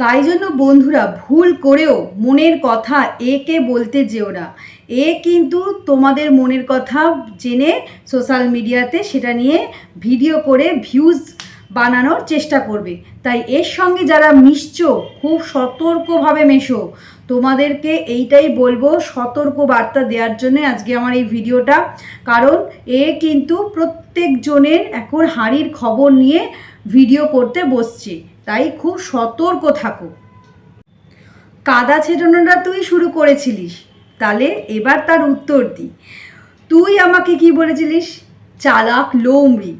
তাই জন্য বন্ধুরা ভুল করেও মনের কথা একে বলতে যেও না। এ কিন্তু তোমাদের মনের কথা জেনে সোশ্যাল মিডিয়াতে সেটা নিয়ে ভিডিও করে ভিউজ বানানোর চেষ্টা করবে। তাই এর সঙ্গে যারা মিশছো, খুব সতর্কভাবে মেশো। তোমাদেরকে এইটাই বলব, সতর্ক বার্তা দেওয়ার জন্য আজকে আমার এই ভিডিওটা কারণ এ কিন্তু প্রত্যেকজনের এখন হাঁড়ির খবর নিয়ে ভিডিও করতে বসছে। তাই খুব সতর্ক থাকো। কাদা ছেটানোটা তুই শুরু করেছিলিস। তাহলে এবার তার উত্তর দি। তুই আমাকে কি বলেছিলিস? চালাক লোমড়ি।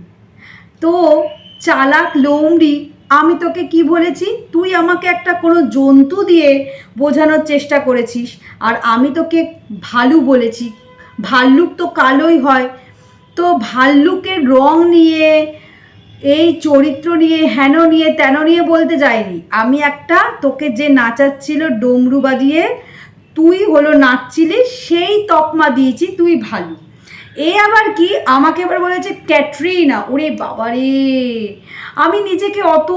তো চালাক লোমড়ি, আমি তোকে কি বলেছি? তুই আমাকে একটা কোনো জন্তু দিয়ে বোঝানোর চেষ্টা করেছিস। আর আমি তোকে ভালু বলেছি। ভাল্লুক তো কালোই হয়। তো ভাল্লুকের রং নিয়ে এই চরিত্র নিয়ে, হেন নিয়ে, তেন নিয়ে বলতে যাইনি। আমি একটা, তোকে যে নাচাচ্ছিল ডমরু বাজিয়ে, তুই হলো নাচছিলি, সেই তকমা দিয়েছি, তুই ভালো। এ আবার কি? আমাকে এবার বলেছে, ক্যাটরিনা, ওরে বাবারে আমি নিজেকে অত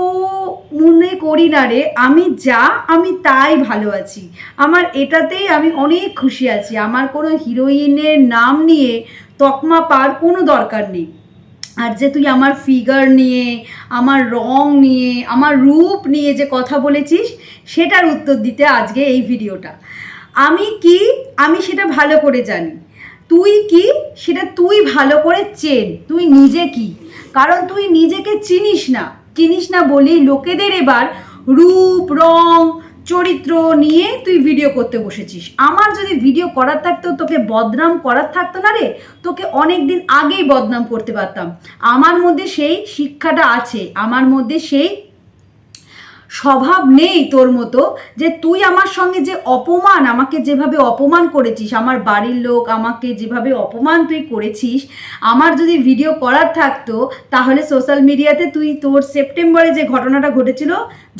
মনে করি না রে। আমি যা, আমি তাই ভালো আছি। আমার এটাতেই আমি অনেক খুশি আছি। আমার কোনো হিরোইনের নাম নিয়ে তকমা পার কোনো দরকার নেই। আর যে তুই আমার ফিগার নিয়ে, আমার রং নিয়ে, আমার রূপ নিয়ে যে কথা বলেছিস, সেটার উত্তর দিতে আজকে এই ভিডিওটা। আমি কি, আমি সেটা ভালো করে জানি। তুই কি, সেটা তুই ভালো করে চেন। তুই নিজে কি? কারণ তুই নিজেকে চিনিস না। চিনিস না বলি লোকেদের এবার রূপ, রং চরিত্র নিয়ে তুই ভিডিও করতে বসেছিস। আমার যদি ভিডিও করার থাকতো, তোকে বদনাম করার থাকতো না রে? তোকে অনেক দিন আগেই বদনাম করতে পারতাম। আমার মধ্যে সেই শিক্ষাটা আছে, আমার মধ্যে সেই স্বভাব নেই তোর মতো যে তুই আমার সঙ্গে যে অপমান, আমাকে যেভাবে অপমান করেছিস, আমার বাড়ির লোক আমাকে যেভাবে অপমান তুই করেছিস, আমার যদি ভিডিও করার থাকতো, তাহলে সোশ্যাল মিডিয়াতে তুই তোর সেপ্টেম্বরে যে ঘটনাটা ঘটেছিল,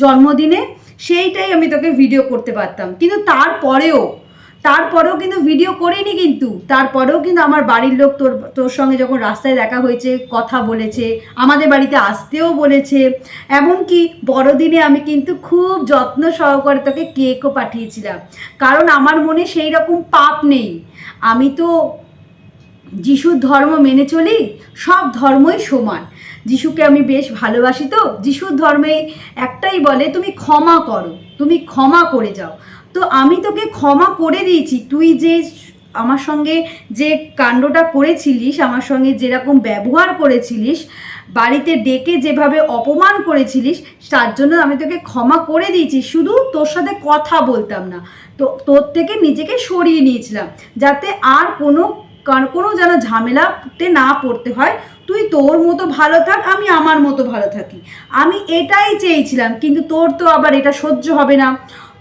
জন্মদিনে সেইটাই আমি তোকে ভিডিও করতে পারতাম। কিন্তু তারপরেও তারপরেও কিন্তু ভিডিও করিনি কিন্তু। তারপরেও কিন্তু আমার বাড়ির লোক তোর তোর সঙ্গে যখন রাস্তায় দেখা হয়েছে, কথা বলেছে, আমাদের বাড়িতে আসতেও বলেছে, এমনকি বড়দিনে আমি কিন্তু খুব যত্ন সহকারে তোকে কেকও পাঠিয়েছিলাম। কারণ আমার মনে সেই রকম পাপ নেই। আমি তো যিশুর ধর্ম মেনে চলি, সব ধর্মই সমান। যিশুকে আমি বেশ ভালোবাসি তো যিশুর ধর্মে একটাই বলে, তুমি ক্ষমা করো, তুমি ক্ষমা করে যাও। তো আমি তোকে ক্ষমা করে দিয়েছি। তুই যে আমার সঙ্গে যে কাণ্ডটা করেছিলিস, আমার সঙ্গে যেরকম ব্যবহার করেছিলিস, বাড়িতে ডেকে যেভাবে অপমান করেছিলিস, তার জন্য আমি তোকে ক্ষমা করে দিয়েছি। শুধু তোর সাথে কথা বলতাম না, তো তোর থেকে নিজেকে সরিয়ে নিয়েছিলাম, যাতে আর কোনো কোনো যেন ঝামেলাতে না পড়তে হয়। তুই তোর মতো ভালো থাক, আমি আমার মতো ভালো থাকি। আমি এটাই চেয়েছিলাম, কিন্তু তোর তো আবার এটা সহ্য হবে না।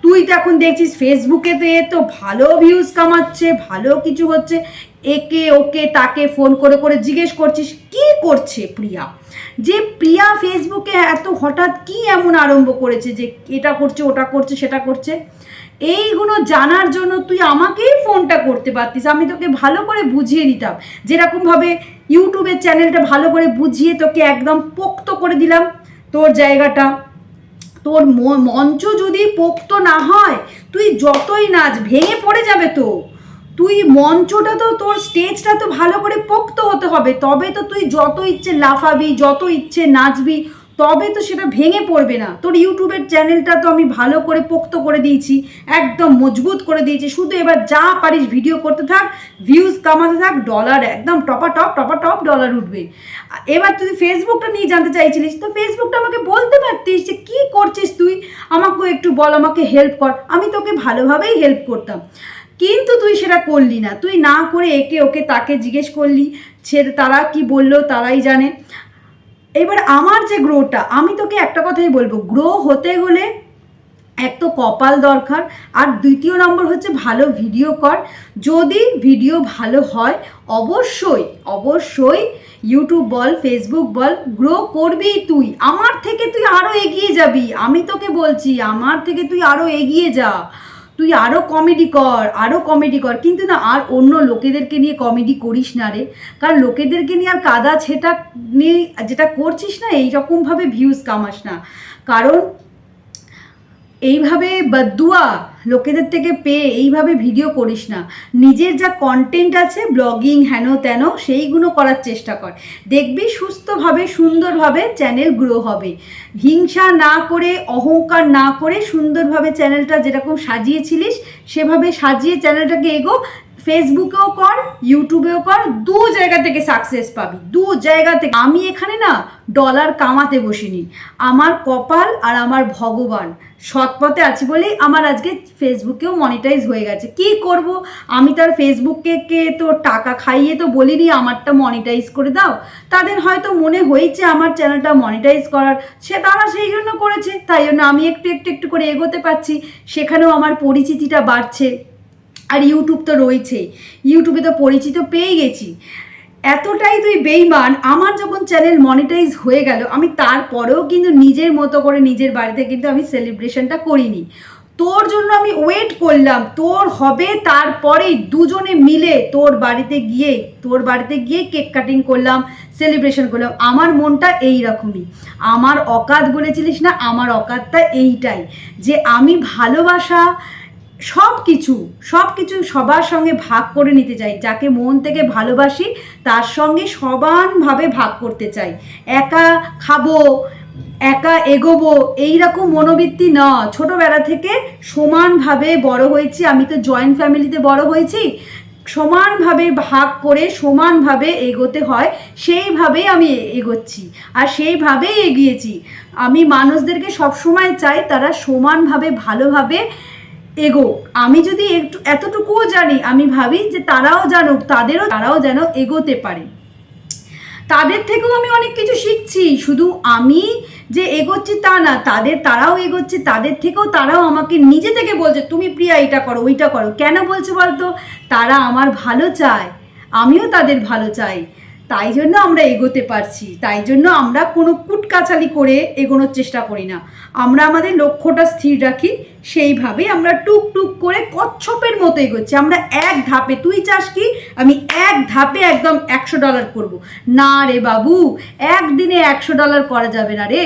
তুই তো এখন দেখছিস ফেসবুকেতে তো ভালো ভিউজ কামাচ্ছে, ভালো কিছু হচ্ছে। একে ওকে তাকে ফোন করে করে জিজ্ঞেস করছিস, কি করছে প্রিয়া? যে প্রিয়া ফেসবুকে এত হঠাৎ কি এমন আরম্ভ করেছে যে এটা করছে, ওটা করছে, সেটা করছে? এইগুলো জানার জন্য তুই আমাকেই ফোনটা করতে পারতিস। আমি তোকে ভালো করে বুঝিয়ে দিতাম যেরকমভাবে ইউটিউবের চ্যানেলটা ভালো করে বুঝিয়ে তোকে একদম পোক্ত করে দিলাম তোর জায়গাটা। তোর মঞ্চ যদি পোক্ত না হয়, তুই যতই নাচ, ভেঙে পড়ে যাবে তো। তুই মঞ্চটা তো, তোর স্টেজটা তো ভালো করে পোক্ত হতে হবে। তবে তো তুই যত ইচ্ছে লাফাবি, যত ইচ্ছে নাচবি তবে তো সেটা ভেঙে পড়বে না। তোর ইউটিউবের চ্যানেলটা তো আমি ভালো করে পোক্ত করে দিয়েছি, একদম মজবুত করে দিয়েছি। শুধু এবার যা পারিস ভিডিও করতে থাক ভিউজ কামাতে থাক ডলার একদম টপা টপ টপা টপ ডলার উঠবে। এবার তুই ফেসবুকটা নিয়ে জানতে চাইছিলিস, তো ফেসবুকটা আমাকে বলতে পারতিস যে কী করছিস তুই? আমাকেও একটু বল, আমাকে হেল্প কর। আমি তোকে ভালোভাবেই হেল্প করতাম। কিন্তু তুই সেটা করলি না। তুই না করে একে ওকে তাকে জিজ্ঞেস করলি, সে তারা কি বলল তারাই জানে। এবার আমার যে গ্রোটা, আমি তোকে একটা কথাই বলব, গ্রো হতে হলে এক তো কপাল দরকার, আর দ্বিতীয় নম্বর হচ্ছে ভালো ভিডিও কর। যদি ভিডিও ভালো হয়, অবশ্যই অবশ্যই ইউটিউব বল ফেসবুক বল, গ্রো করবি তুই। আমার থেকে তুই আরও এগিয়ে যাবি, আমি তোকে বলছি, আমার থেকে তুই আরও এগিয়ে যা। তুই আরও কমেডি কর আরও কমেডি কর। কিন্তু না, আর অন্য লোকেদেরকে নিয়ে কমেডি করিস না রে। কারণ লোকেদেরকে নিয়ে আর কাদা ছেটা নিয়ে যেটা করছিস না, এই রকমভাবে ভিউজ কামাস না। কারণ, এইভাবে বাদুয়া লোকেদের থেকে পেয়ে এইভাবে ভিডিও করিস না। নিজের যা কন্টেন্ট আছে ব্লগিং হেন তেন, সেইগুলো করার চেষ্টা কর। দেখবি সুস্থভাবে, সুন্দরভাবে চ্যানেল গ্রো হবে। হিংসা না করে, অহংকার না করে সুন্দরভাবে চ্যানেলটা যেরকম সাজিয়েছিলিস, সেভাবে সাজিয়ে চ্যানেলটাকে এগো। ফেসবুকেও কর ইউটিউবেও কর, দু জায়গা থেকে সাকসেস পাবি। দু জায়গা থেকে। আমি এখানে না ডলার কামাতে বসিনি। আমার কপাল আর আমার ভগবান সৎ পথে আছি বলেই আমার আজকে ফেসবুকেও মনিটাইজ হয়ে গেছে। কি করব? আমি তার ফেসবুককে কে তো টাকা খাইয়ে তো বলিনি, আমারটা মনিটাইজ করে দাও। তাদের হয়তো মনে হয়েছে আমার চ্যানেলটা মনিটাইজ করার। সে তারা সেই জন্য করেছে। তাই জন্য আমি একটু একটু একটু করে এগোতে পারছি। সেখানেও আমার পরিচিতিটা বাড়ছে। আর ইউটিউব তো রয়েছেই। ইউটিউবে তো পরিচিত পেয়ে গেছি। এতটাই তুই বেইমান, আমার যখন চ্যানেল মনিটাইজ হয়ে গেল, আমি তারপরেও কিন্তু নিজের মতো করে নিজের বাড়িতে কিন্তু আমি সেলিব্রেশনটা করিনি। তোর জন্য আমি ওয়েট করলাম, তোর হবে তারপরেই দুজনে মিলে তোর বাড়িতে গিয়ে, তোর বাড়িতে গিয়ে কেক কাটিং করলাম সেলিব্রেশন করলাম। আমার মনটা এই রকমই আমার অকাত বলেছিলিস না, আমার অকাতটা এইটাই। যে আমি ভালোবাসা সব কিছু সব কিছু সবার সঙ্গে ভাগ করে নিতে চাই, যাকে মন থেকে ভালোবাসি তার সঙ্গে সমানভাবে ভাগ করতে চাই। একা খাব, একা এগোবো, এইরকম মনোবৃত্তি না। ছোটোবেলা থেকে সমানভাবে বড় হয়েছি, আমি তো জয়েন্ট ফ্যামিলিতে বড় হয়েছি। সমানভাবে ভাগ করে সমানভাবে এগোতে হয়, সেইভাবেই আমি এগোচ্ছি আর সেইভাবেই এগিয়েছি। আমি মানুষদেরকে সবসময় চাই তারা সমানভাবে, ভালোভাবে এগো। আমি যদি একটু, এতটুকুও জানি, আমি ভাবি যে তারাও জানুক, তাদেরও, তারাও যেন এগোতে পারে। তাদের থেকেও আমি অনেক কিছু শিখছি, শুধু আমি যে এগোচ্ছি তা না, তাদের, তারাও এগোচ্ছে, তাদের থেকেও তারাও আমাকে নিজে থেকে বলছে, তুমি প্রিয়া এটা করো, ওইটা করো। কেন বলছে বলতো? তারা আমার ভালো চায়, আমিও তাদের ভালো চাই। তাই জন্য আমরা এগোতে পারছি, তাই জন্য আমরা কোনো কুটকাচালি করে এগোনোর চেষ্টা করি না। আমরা আমাদের লক্ষ্যটা স্থির রাখি সেইভাবে আমরা টুক টুক করে কচ্ছপের মতো এগোচ্ছি। আমরা এক ধাপে, তুই চাস কি? আমি এক ধাপে একদম একশো ডলার করব। না রে বাবু, একদিনে একশো ডলার করা যাবে না রে।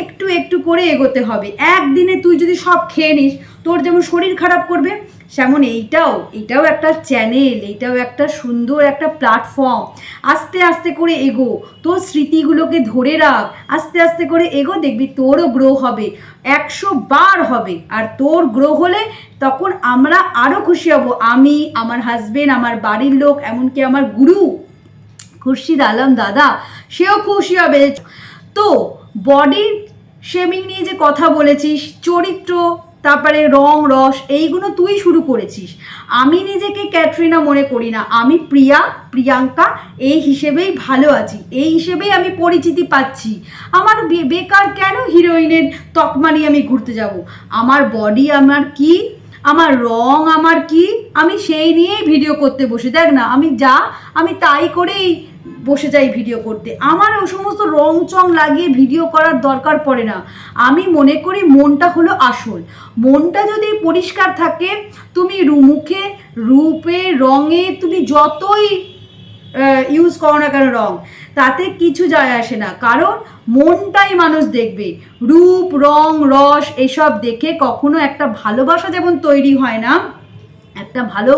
একটু একটু করে এগোতে হবে। একদিনে তুই যদি সব খেয়ে নিস, তোর যেমন শরীর খারাপ করবে, সেমন এইটাও এটাও একটা চ্যানেল এইটাও একটা সুন্দর একটা প্ল্যাটফর্ম আস্তে আস্তে করে এগো, তোর স্মৃতিগুলোকে ধরে রাখ। আস্তে আস্তে করে এগো, দেখবি তোরও গ্রো হবে, একশো বার হবে। আর তোর গ্রো হলে তখন আমরা আরও খুশি হব। আমি, আমার হাজবেন্ড আমার বাড়ির লোক, এমনকি আমার গুরু, খুরশিদ আলম দাদা, সেও খুশি হবে। তো বডির শেমিং নিয়ে যে কথা বলেছিস, চরিত্র তারপরে রং, রস, এইগুলো তুই শুরু করেছিস। আমি নিজেকে ক্যাটরিনা মনে করি না। আমি প্রিয়া, প্রিয়াঙ্কা, এই হিসেবেই ভালো আছি। এই হিসেবেই আমি পরিচিতি পাচ্ছি। আমার বেকার কেন হিরোইনের তকমা নিয়ে আমি ঘুরতে যাব? আমার বডি আমার কি? আমার রং আমার কি? আমি সেই নিয়েই ভিডিও করতে বসে, দেখ না? আমি যা, আমি তাই করেই বসে যাই ভিডিও করতে। আমার ও সমস্ত রং চং লাগিয়ে ভিডিও করার দরকার পড়ে না। আমি মনে করি মনটা হলো আসল। মনটা যদি পরিষ্কার থাকে, তুমি মুখে রূপে, রঙে, তুমি যতই ইউজ করো না কেন রং, তাতে কিছু যায় আসে না। কারণ মনটাই মানুষ দেখবে। রূপ, রং, রস, এসব দেখে কখনো একটা ভালোবাসা যেমন তৈরি হয় না একটা ভালো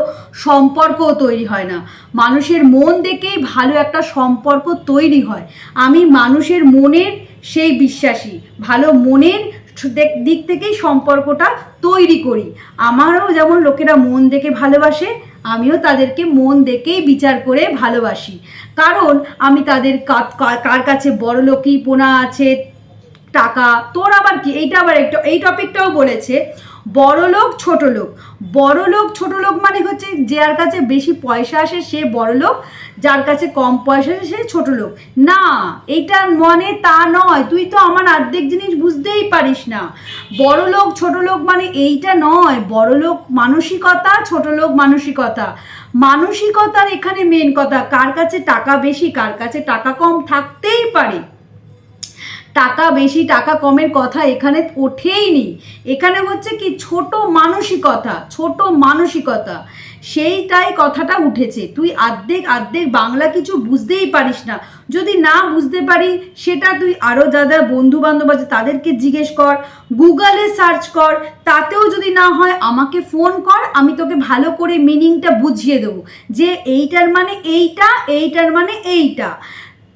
সম্পর্কও তৈরি হয় না। মানুষের মন দেখেই ভালো একটা সম্পর্ক তৈরি হয়। আমি মানুষের মনের সেই বিশ্বাসী, ভালো মনের দিক থেকেই সম্পর্কটা তৈরি করি। আমারও যেমন লোকেরা মন দেখে ভালোবাসে, আমিও তাদেরকে মন দেখেই বিচার করে ভালোবাসি। কারণ আমি তাদের কার কাছে বড় লোকই পোনা আছে, টাকা, তোর আবার কি? এইটা আবার একটা, এই টপিকটাও বলেছে। বড় লোক, ছোট লোক। বড় লোক, ছোট লোক মানে হচ্ছে যার কাছে বেশি পয়সা আসে, সে বড় লোক। যার কাছে কম পয়সা আসে, সে ছোট লোক। না এইটা মানে তা নয়। তুই তো আমার অর্ধেক জিনিস বুঝতেই পারিস না। বড় লোক, ছোট লোক মানে এইটা নয়। বড় লোক মানসিকতা, ছোট লোক মানসিকতা। মানসিকতার এখানে মেন কথা, কার কাছে টাকা বেশি, কার কাছে টাকা কম থাকতেই পারে। টাকা বেশি, টাকা কমের কথা এখানে ওঠেই নি। এখানে হচ্ছে কি ছোট মানসিকতা ছোট মানসিকতা, সেইটাই কথাটা উঠেছে। তুই আর্ধেক আর্ধেক বাংলা কিছু বুঝতেই পারিস না। যদি না বুঝতে পারি, সেটা তুই আরও যারা বন্ধু বান্ধব আছে তাদেরকে জিজ্ঞেস কর, গুগলে সার্চ কর, তাতেও যদি না হয় আমাকে ফোন কর, আমি তোকে ভালো করে মিনিংটা বুঝিয়ে দেবো। যে এইটার মানে এইটা, এইটার মানে এইটা।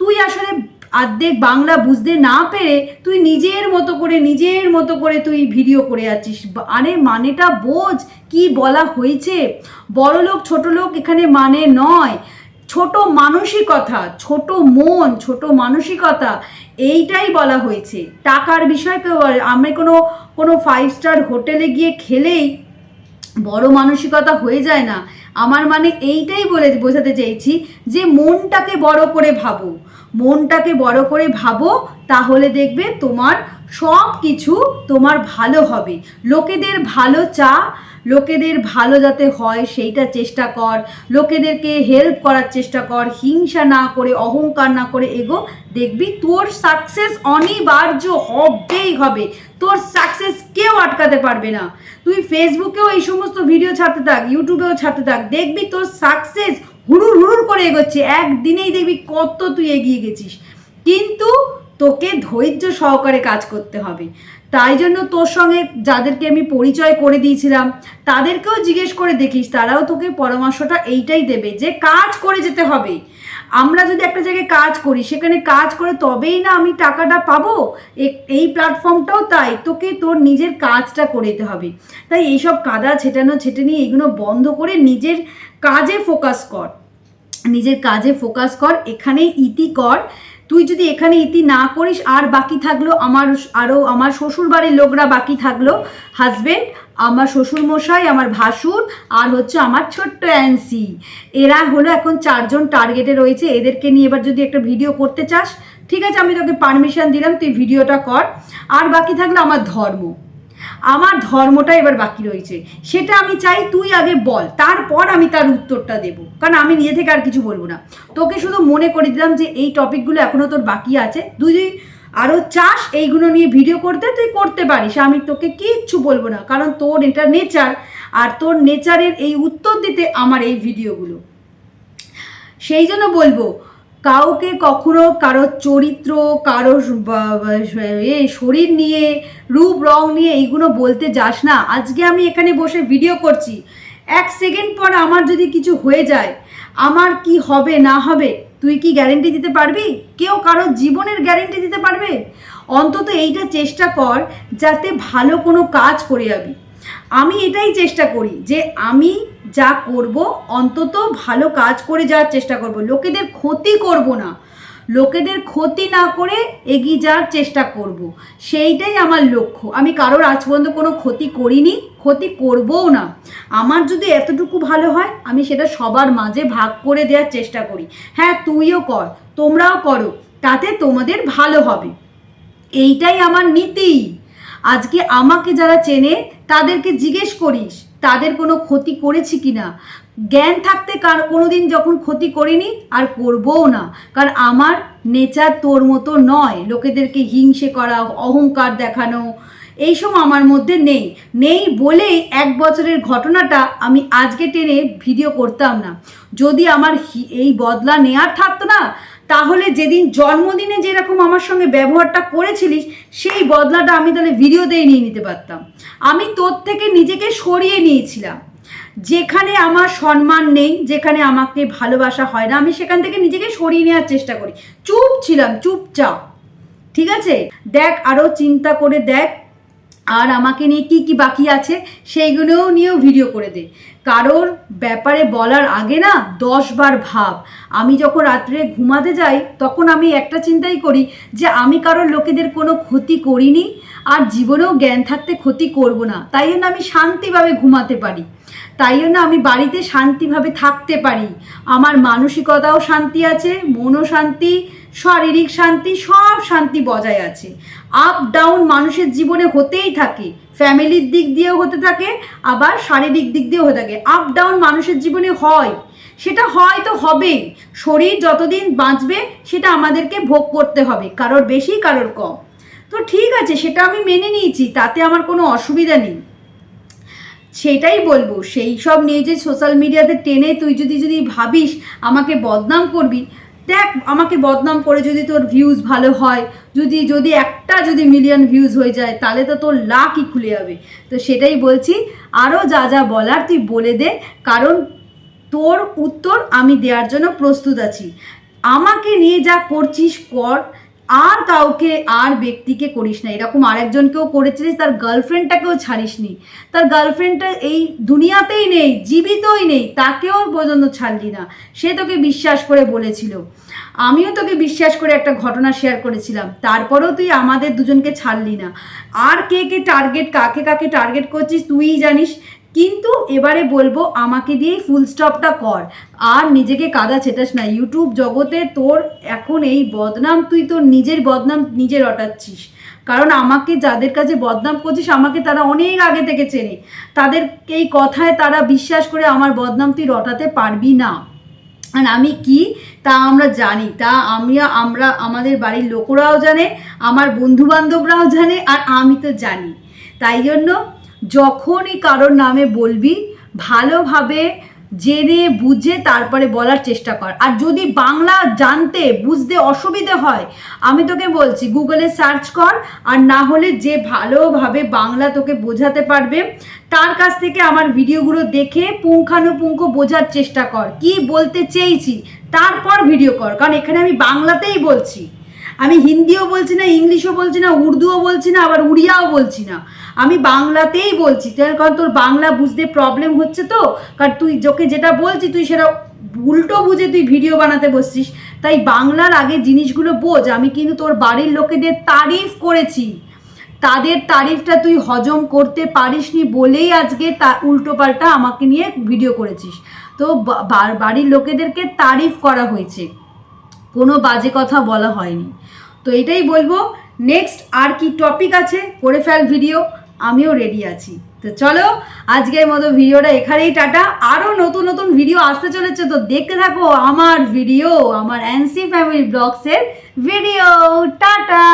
তুই আসলে আর্ধেক বাংলা বুঝতে না পেরে তুই নিজের মতো করে, নিজের মতো করে তুই ভিডিও করে বা- আরে মানেটা বোঝ, কি বলা হয়েছে? বড় লোক ছোট লোক এখানে মানে নয়। ছোট মানসিকতা, ছোট মন, ছোট মানসিকতা, এইটাই বলা হয়েছে। টাকার বিষয় কেউ আমি কোনো কোনো ফাইভ স্টার হোটেলে গিয়ে খেলেই বড় মানসিকতা হয়ে যায় না। আমার মানে এইটাই বলে বোঝাতে চাইছি যে মনটাকে বড় করে ভাবো। মনটাকে বড় করে ভাবো, তাহলে দেখবে তোমার সব কিছু তোমার ভালো হবে। লোকেদের ভালো চা, লোকেদের ভালো যাতে হয় সেইটা চেষ্টা কর। লোকেদেরকে হেল্প করার চেষ্টা কর। হিংসা না করে, অহংকার না করে এগো। দেখবি তোর সাকসেস অনিবার্য হবেই হবে। তোর সাকসেস কেউ আটকাতে পারবে না। তুই ফেসবুকেও এই সমস্ত ভিডিও ছাড়তে থাক ইউটিউবেও ছাড়তে থাক, দেখবি তোর সাকসেস হুড়ুর হুড়ুর করে এগোচ্ছে। একদিনেই দেখবি কত তুই এগিয়ে গেছিস। কিন্তু তোকে ধৈর্য সহকারে কাজ করতে হবে। তাই জন্য তোর সঙ্গে যাদেরকে আমি পরিচয় করে দিয়েছিলাম, তাদেরকেও জিজ্ঞেস করে দেখিস, তারাও তোকে পরামর্শটা এইটাই দেবে যে কাজ করে যেতে হবে। আমরা যদি একটা জায়গায় কাজ করি, সেখানে কাজ করে তবেই না আমি টাকাটা পাবো। এই প্ল্যাটফর্মটাও তাই, তোকে তোর নিজের কাজটা করে দিতে হবে। তাই এইসব কাদা ছেটানো, ছেটানি, এগুলো বন্ধ করে নিজের কাজে ফোকাস কর। নিজের কাজে ফোকাস কর, এখানেই ইতি কর। তুই যদি এখানে ইতি না করিস, আর বাকি থাকল আমার আরও আমার শ্বশুর বাড়ির লোকরা বাকি থাকল। হাজব্যান্ড আমার শ্বশুরমশাই, আমার ভাসুর, আর হচ্ছে আমার ছোট্ট অ্যান্সি এরা হলো এখন চারজন টার্গেটে রয়েছে। এদেরকে নিয়ে এবার যদি একটা ভিডিও করতে চাস, ঠিক আছে, আমি তোকে পারমিশন দিলাম, তুই ভিডিওটা কর। আর বাকি থাকল আমার ধর্ম। আমার ধর্মটা এবার বাকি রয়েছে। সেটা আমি চাই তুই আগে বল, তারপর আমি তার উত্তরটা দেব। কারণ আমি নিজে থেকে আর কিছু বলব না। তোকে শুধু মনে করে দিলাম যে এই টপিকগুলো এখনও তোর বাকি আছে। তুই যদি আরও চাস এইগুলো নিয়ে ভিডিও করতে, তুই করতে পারিস। আমি তোকে কিচ্ছু বলব না। কারণ তোর এটা নেচার, আর তোর নেচারের এই উত্তর দিতে আমার এই ভিডিওগুলো। সেই জন্য বলব কাউকে কখনো কারও চরিত্র, কারও এ, শরীর নিয়ে, রূপ, রং নিয়ে এইগুলো বলতে যাস না। আজকে আমি এখানে বসে ভিডিও করছি। এক সেকেন্ড পর আমার যদি কিছু হয়ে যায়, আমার কি হবে, না হবে, তুই কি গ্যারেন্টি দিতে পারবি? কেউ কারও জীবনের গ্যারেন্টি দিতে পারবে? অন্তত এইটা চেষ্টা কর যাতে ভালো কোনো কাজ করে যাবি আমি এটাই চেষ্টা করি যে আমি যা করব, অন্তত ভালো কাজ করে যাওয়ার চেষ্টা করব। লোকেদের ক্ষতি করব না। লোকেদের ক্ষতি না করে এগিয়ে যাওয়ার চেষ্টা করব। সেইটাই আমার লক্ষ্য। আমি কারোর আজ পর্যন্ত কোনো ক্ষতি করিনি, ক্ষতি করবও না। আমার যদি এতটুকু ভালো হয়, আমি সেটা সবার মাঝে ভাগ করে দেওয়ার চেষ্টা করি। হ্যাঁ তুইও কর, তোমরাও করো, তাতে তোমাদের ভালো হবে। এইটাই আমার নীতি। আজকে আমাকে যারা চেনে, তাদেরকে জিজ্ঞেস করিস। তাদের কোনো ক্ষতি করেছি কি না? জ্ঞান থাকতে কার কোনো দিন যখন ক্ষতি করিনি, আর করবও না। কারণ আমার নেচার তোর মতো নয়। লোকেদেরকে হিংসে করা, অহংকার দেখানো এইসব আমার মধ্যে নেই। নেই বলেই এক বছরের ঘটনাটা আমি আজকে টেনে ভিডিও করতাম না। যদি আমার এই বদলা নেয়ার থাকতো না তাহলে যেদিন জন্মদিনে যেরকম আমার সঙ্গে ব্যবহারটা করেছিলিস, সেই বদলাটা আমি তাহলে ভিডিওতেই নিয়ে নিতে পারতাম। আমি তোর থেকে নিজেকে সরিয়ে নিয়েছিলাম। যেখানে আমার সম্মান নেই, যেখানে আমাকে ভালোবাসা হয় না, আমি সেখান থেকে নিজেকে সরিয়ে নেওয়ার চেষ্টা করি। চুপ ছিলাম, চুপচাপ। ঠিক আছে? দেখ আরও চিন্তা করে দেখ আর আমাকে নিয়ে কি কি বাকি আছে সেইগুলোও নিয়েও ভিডিও করে দে। কারোর ব্যাপারে বলার আগে না দশ বার ভাব। আমি যখন রাত্রে ঘুমাতে যাই, তখন আমি একটা চিন্তাই করি যে আমি কারোর লোকেদের কোনো ক্ষতি করিনি আর জীবনেও জ্ঞান থাকতে ক্ষতি করব না। তাই জন্য আমি শান্তিভাবে ঘুমাতে পারি। তাই জন্য আমি বাড়িতে শান্তিভাবে থাকতে পারি। আমার মানসিকতাও শান্তি আছে, মনও শান্তি, শারীরিক শান্তি, সব শান্তি বজায় আছে। আপ ডাউন মানুষের জীবনে হতেই থাকে। ফ্যামিলির দিক দিয়েও হতে থাকে, আবার শারীরিক দিক দিয়েও হতে থাকে। আপ ডাউন মানুষের জীবনে হয়। সেটা হয় তো হবেই। শরীর যতদিন বাঁচবে, সেটা আমাদেরকে ভোগ করতে হবে, কারোর বেশি, কারোর কম। তো ঠিক আছে, সেটা আমি মেনে নিয়েছি, তাতে আমার কোনো অসুবিধা নেই। সেটাই বলব, সেই সব নিয়ে যে সোশ্যাল মিডিয়াতে টেনে তুই যদি যদি ভাবিস, আমাকে বদনাম করবি দেখ, আমাকে বদনাম করে যদি তোর ভিউজ ভালো হয়, যদি যদি একটা যদি মিলিয়ন ভিউজ হয়ে যায়, তাহলে তো তোর লাকই খুলে যাবে। তো সেটাই বলছি আরও যা যা বলার তুই বলে দে, কারণ তোর উত্তর আমি দেওয়ার জন্য প্রস্তুত আছি। আমাকে নিয়ে যা করছিস কর আর কাউকে, আর ব্যক্তিকে করিস না। এরকম আরেকজনকেও করেছিলিস, তার গার্লফ্রেন্ডটাকেও ছাড়িসনি। তার গার্লফ্রেন্ডটা এই দুনিয়াতেই নেই, জীবিতই নেই, তাকেও পর্যন্ত ছাড়লি না। সে তোকে বিশ্বাস করে বলেছিল। আমিও তোকে বিশ্বাস করে একটা ঘটনা শেয়ার করেছিলাম। তারপরেও তুই আমাদের দুজনকে ছাড়লি না। আর কে কে টার্গেট কাকে কাকে টার্গেট করছিস তুই জানিস। কিন্তু এবারে বলব, আমাকে দিয়েই ফুল স্টপটা কর। আর নিজেকে কাদা ছেটাস না ইউটিউব জগতে তোর এখন এই বদনাম, তুই তোর নিজের বদনাম নিজে রটাচ্ছিস। কারণ আমাকে যাদের কাছে বদনাম করছিস, আমাকে তারা অনেক আগে থেকে চেনে। তাদের এই কথায় তারা বিশ্বাস করে আমার বদনাম তুই রটাতে পারবি না। আর আমি কি? তা আমরা জানি। তা আমি আমরা, আমাদের বাড়ির লোকরাও জানে, আমার বন্ধু বান্ধবরাও জানে, আর আমি তো জানি। তাই জন্য যখনই কারোর নামে বলবি, ভালোভাবে জেনে বুঝে তারপরে বলার চেষ্টা কর। আর যদি বাংলা জানতে, বুঝতে অসুবিধে হয়, আমি তোকে বলছি, গুগলে সার্চ কর, আর না হলে যে ভালোভাবে বাংলা তোকে বোঝাতে পারবে, তার কাছ থেকে আমার ভিডিওগুলো দেখে পুঙ্খানুপুঙ্খ বোঝার চেষ্টা কর। কি বলতে চেয়েছি, তারপর ভিডিও কর। কারণ এখানে আমি বাংলাতেই বলছি। আমি হিন্দিও বলছি না, ইংলিশও বলছি না, উর্দুও বলছি না, আবার উড়িয়াও বলছি না। আমি বাংলাতেই বলছি। কারণ তোর বাংলা বুঝতে প্রবলেম হচ্ছে তো। কারণ তুই তোকে যেটা বলছি, তুই সেটা উল্টো বুঝে তুই ভিডিও বানাতে বসছিস। তাই বাংলার আগে জিনিসগুলো বোঝ। আমি কিন্তু তোর বাড়ির লোকেদের তারিফ করেছি। তাদের তারিফটা তুই হজম করতে পারিসনি বলেই আজকে তা উল্টোপাল্টা আমাকে নিয়ে ভিডিও করেছিস। তো বাড়ির লোকেদেরকে তারিফ করা হয়েছে। কোনো বাজে কথা বলা হয়নি। তো এটাই বলব নেক্সট আর কি টপিক আছে, করে ফেল ভিডিও আমিও রেডি আছি। তো চলো, আজকের মতো ভিডিওটা এখানেই টাটা। আরও নতুন নতুন ভিডিও আসতে চলেছে, তো দেখতে থাকো আমার ভিডিও আমার অ্যান্সি ফ্যামিলি ব্লগসের ভিডিও টাটা!